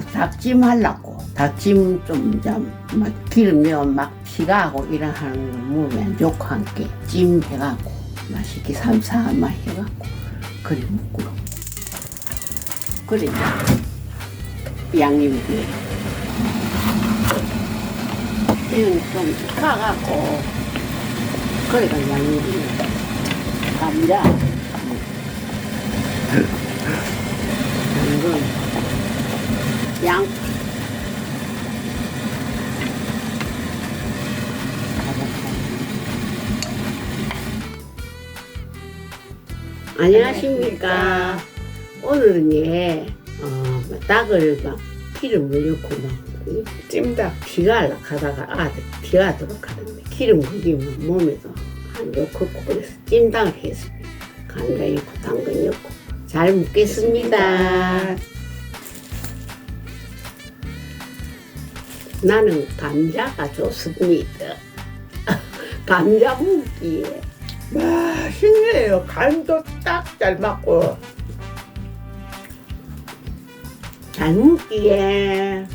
닭찜 하려고. 닭찜 좀막 기름 넣으면 막 피가 하고 이러하는 거 먹으면 좋고 함께 찜 해갖고 맛있게 삼삼한 해갖고 그래 먹고. 그래. 이제 양념이. 이건 좀 가갖고 그래가 양념이. 감자 양 안녕하십니까. 오늘은 예, 어, 닭을 막 기름을 넣고 막 찜닭. 피가 하다가 아들 피가 하도록 하는데 기름 그기면 몸에도 안 좋고 그래서 찜닭을 했습니다. 감자 넣고 당근 넣고 잘 먹겠습니다. 나는 감자가 좋습니다. 감자 먹기에 맛있네요. 간도 딱 잘 맞고. 잘 먹기에